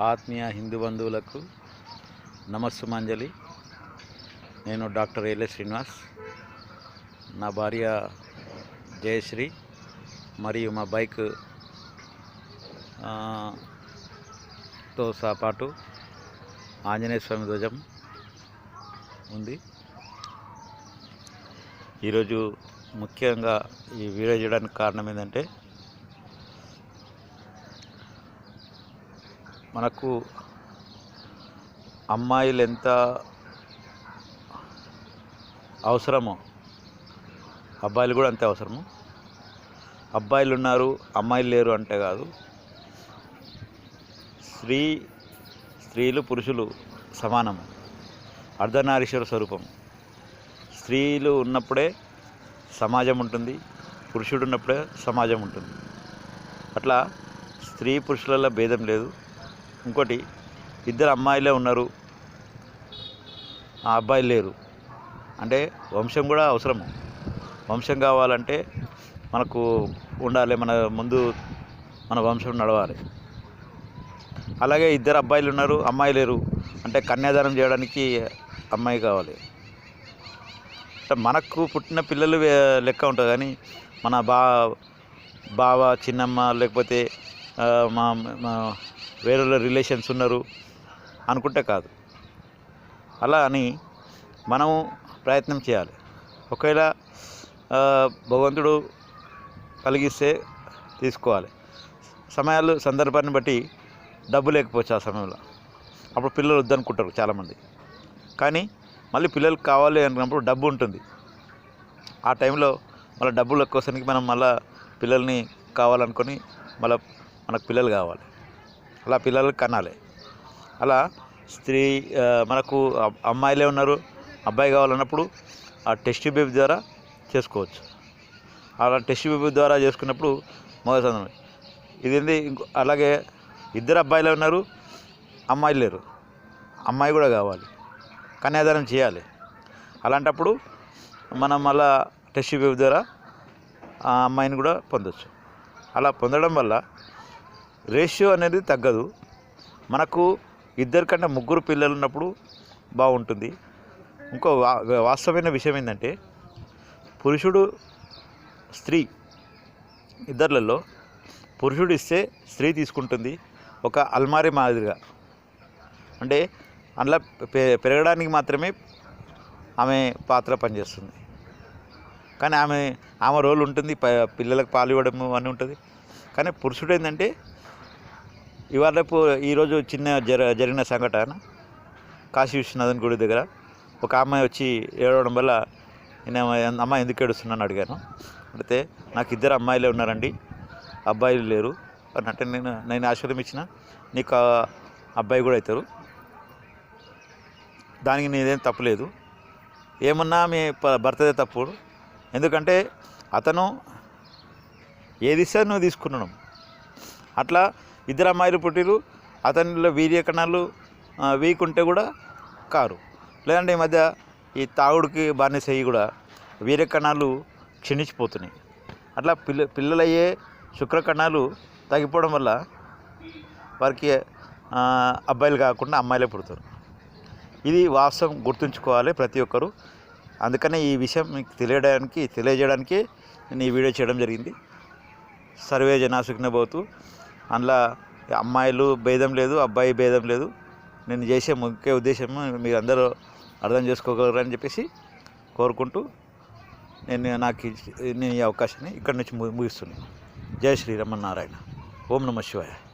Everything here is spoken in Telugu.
ఆత్మీయ హిందూ బంధువులకు నమస్సుమాంజలి. నేను డాక్టర్ ఏలే శ్రీనివాస్. నా భార్య జయశ్రీ మరియు మా బైక్తో సహా పాటు ఆంజనేయ స్వామి ధ్వజం ఉంది. ఈరోజు ముఖ్యంగా ఈ వీడియో చేయడానికి కారణం ఏంటంటే మనకు అమ్మాయిలు ఎంత అవసరమో అబ్బాయిలు కూడా అంతే అవసరము. అబ్బాయిలు ఉన్నారు అమ్మాయిలు లేరు అంటే కాదు. స్త్రీ స్త్రీలు పురుషులు సమానము. అర్ధనారీశ్వర స్వరూపం స్త్రీలు ఉన్నప్పుడే సమాజం ఉంటుంది పురుషుడు ఉన్నప్పుడే సమాజం ఉంటుంది. అట్లా స్త్రీ పురుషులలో భేదం లేదు. ఇంకోటి ఇద్దరు అమ్మాయిలే ఉన్నారు. ఆ అబ్బాయిలు లేరు. అంటే వంశం కూడా అవసరము వంశం కావాలంటే మనకు ఉండాలి మన ముందు మన వంశం నడవాలి. అలాగే ఇద్దరు అబ్బాయిలు ఉన్నారు అమ్మాయి లేరు. అంటే కన్యాదానం చేయడానికి అమ్మాయి కావాలి. అంటే మనకు పుట్టిన పిల్లలు లెక్క ఉంటుంది కానీ మన బా బావ చిన్నమ్మ లేకపోతే మా మా వేరే రిలేషన్స్ ఉన్నారు అనుకుంటే కాదు. అలా అని మనము ప్రయత్నం చేయాలి. ఒకవేళ భగవంతుడు కలిగిస్తే తీసుకోవాలి. సమయాలు సందర్భాన్ని బట్టి డబ్బు లేకపోవచ్చు ఆ సమయంలో. అప్పుడు పిల్లలు వద్దనుకుంటారు చాలామంది. కానీ మళ్ళీ పిల్లలకు కావాలి అనుకున్నప్పుడు డబ్బు ఉంటుంది. ఆ టైంలో మళ్ళీ డబ్బుల కోసానికి మనం మళ్ళీ పిల్లల్ని కావాలనుకొని మళ్ళీ మనకు పిల్లలు కావాలి. అలా పిల్లలకు కనాలి. అలా స్త్రీ మనకు అమ్మాయిలే ఉన్నారు అబ్బాయి కావాలన్నప్పుడు ఆ టెస్ట్ బేబీ ద్వారా చేసుకోవచ్చు. అలా టెస్ట్ బేబీ ద్వారా చేసుకున్నప్పుడు మొదటి సందర్భం ఇదేంది? ఇంకో అలాగే ఇద్దరు అబ్బాయిలే ఉన్నారు అమ్మాయిలు లేరు. అమ్మాయి కూడా కావాలి. కన్యాదానం చేయాలి. అలాంటప్పుడు మనం మళ్ళా టెస్ట్ బేబీ ద్వారా ఆ అమ్మాయిని కూడా పొందొచ్చు. అలా పొందడం వల్ల రేషియో అనేది తగ్గదు. మనకు ఇద్దరికంటే ముగ్గురు పిల్లలు ఉన్నప్పుడు బాగుంటుంది. ఇంకో వా వాస్తవమైన విషయం ఏంటంటే పురుషుడు స్త్రీ ఇద్దర్లలో పురుషుడు ఇస్తే స్త్రీ తీసుకుంటుంది ఒక అల్మారి మాదిరిగా. అంటే అందులో పె- పెరగడానికి మాత్రమే ఆమె పాత్ర పనిచేస్తుంది. కానీ ఆమె ఆమె రోల్ ఉంటుంది పిల్లలకు పాలు ఇవ్వడం అన్నీ ఉంటుంది. కానీ పురుషుడు ఏంటంటే ఇవాళ రేపు ఈరోజు చిన్న జర జరిగిన సంఘటన. కాశీ విశ్వనాథన్ గుడి దగ్గర. ఒక అమ్మాయి వచ్చి ఏడవడం వల్ల నేను అమ్మాయి ఎందుకు ఏడుస్తున్నాను అడిగాను. అడిగితే నాకు ఇద్దరు అమ్మాయిలే ఉన్నారండి. అబ్బాయిలు లేరు. అంటే నేను నేను ఆశీర్వదం ఇచ్చిన నీకు అబ్బాయి కూడా అవుతారు. దానికి నీదేం తప్పులేదు ఏమన్నా మీ భర్తదే తప్పు. ఎందుకంటే అతను ఏది ఇస్తే నువ్వు తీసుకున్నాను. అట్లా ఇద్దరు అమ్మాయిలు పుట్టిరు అతనిలో వీర్య కణాలు వీక్ ఉంటే కూడా కారు. లేదంటే ఈ మధ్య ఈ తాగుడికి బానిసయ్యి కూడా వీర్య కణాలు క్షీణించిపోతున్నాయి. అట్లా పిల్ల పిల్లలయ్యే శుక్రకణాలు తగ్గిపోవడం వల్ల వారికి అబ్బాయిలు కాకుండా అమ్మాయిలే పుడతారు. ఇది వాస్తవం గుర్తుంచుకోవాలి ప్రతి ఒక్కరు. అందుకనే ఈ విషయం మీకు తెలియడానికి తెలియజేయడానికి నేను ఈ వీడియో చేయడం జరిగింది. సర్వే జనా సుఖినబోతూ అందులో అమ్మాయిలు భేదం లేదు అబ్బాయి భేదం లేదు. నేను చేసే ముఖ్య ఉద్దేశం మీరు అందరూ అర్థం చేసుకోగలరని చెప్పేసి కోరుకుంటూ నేను నాకు నేను ఈ అవకాశాన్ని ఇక్కడి నుంచి ము- ముగిస్తున్నాను. శ్రీ శ్రీరమణ నారాయణ ఓం నమ శివాయ.